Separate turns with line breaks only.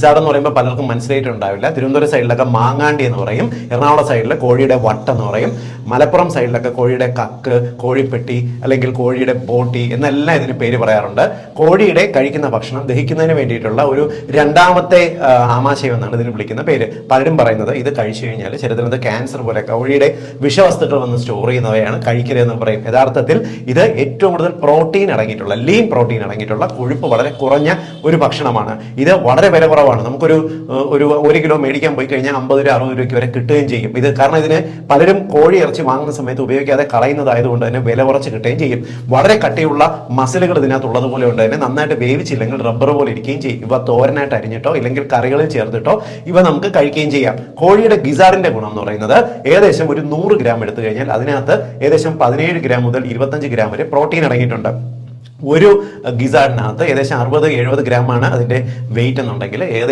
ഗിസാഡ് എന്ന് പറയുമ്പോൾ പലർക്കും മനസ്സിലായിട്ടുണ്ടാവില്ല. തിരുവനന്തപുരം സൈഡിലൊക്കെ മാങ്ങാണ്ടി എന്ന് പറയും. എറണാകുളം സൈഡിൽ കോഴിയുടെ വട്ട എന്ന് പറയും. മലപ്പുറം സൈഡിലൊക്കെ കോഴിയുടെ കക്ക് കോഴിപ്പെട്ടി അല്ലെങ്കിൽ കോഴിയുടെ ബോട്ടി എന്നെല്ലാം ഇതിന് പേര് പറയാറുണ്ട്. കോഴിയുടെ കഴിക്കുന്ന ഭക്ഷണം ദഹിക്കുന്നതിന് വേണ്ടിയിട്ടുള്ള ഒരു രണ്ടാമത്തെ ആമാശയം എന്നാണ് ഇതിന് വിളിക്കുന്ന പേര്. പലരും പറയുന്നത് ഇത് കഴിച്ചു കഴിഞ്ഞാൽ ചരിത്രത്തിൽ ക്യാൻസർ പോലെ കോഴിയുടെ വിഷവസ്തുക്കൾ വന്ന് സ്റ്റോർ ചെയ്യുന്നവയാണ് കഴിക്കരുതെന്ന് പറയും. യഥാർത്ഥത്തിൽ ഇത് ഏറ്റവും കൂടുതൽ പ്രോട്ടീൻ അടങ്ങിയിട്ടുള്ള ലീൻ പ്രോട്ടീൻ അടങ്ങിയിട്ടുള്ള കൊഴുപ്പ് വളരെ കുറഞ്ഞ ഒരു ഭക്ഷണമാണ്. ഇത് വളരെ വില നമുക്കൊരു ഒരു ഒരു കിലോ മേടിക്കാൻ പോയി കഴിഞ്ഞാൽ അമ്പത് രൂപ അറുപത് രൂപയ്ക്ക് വരെ കിട്ടുകയും ചെയ്യും. ഇത് കാരണം ഇതിന് പലരും കോഴി ഇറച്ചി വാങ്ങുന്ന സമയത്ത് ഉപയോഗിക്കാതെ കളയുന്നതായതുകൊണ്ട് തന്നെ വില കുറച്ച് കിട്ടുകയും ചെയ്യും. വളരെ കട്ടിയുള്ള മസിലുകൾ ഇതിനകത്തുള്ളത് പോലെ ഉണ്ട്. തന്നെ നന്നായിട്ട് വേവിച്ചില്ലെങ്കിൽ റബ്ബർ പോലെ ഇരിക്കുകയും ചെയ്യും. ഇവ തോരനായിട്ട് അരിഞ്ഞിട്ടോ ഇല്ലെങ്കിൽ കറികളിൽ ചേർത്തിട്ടോ ഇവ നമുക്ക് കഴിക്കുകയും ചെയ്യാം. കോഴിയുടെ ഗിസാറിന്റെ ഗുണം എന്ന് പറയുന്നത് ഏകദേശം ഒരു നൂറ് ഗ്രാം എടുത്തു കഴിഞ്ഞാൽ അതിനകത്ത് ഏകദേശം പതിനേഴ് ഗ്രാം മുതൽ ഇരുപത്തഞ്ച് ഗ്രാം വരെ പ്രോട്ടീൻ അടങ്ങിയിട്ടുണ്ട്. ഒരു ഗിസാറിനകത്ത് ഏകദേശം അറുപത് എഴുപത് ഗ്രാമാണ് അതിന്റെ വെയിറ്റ് എന്നുണ്ടെങ്കിൽ ഏകദേശം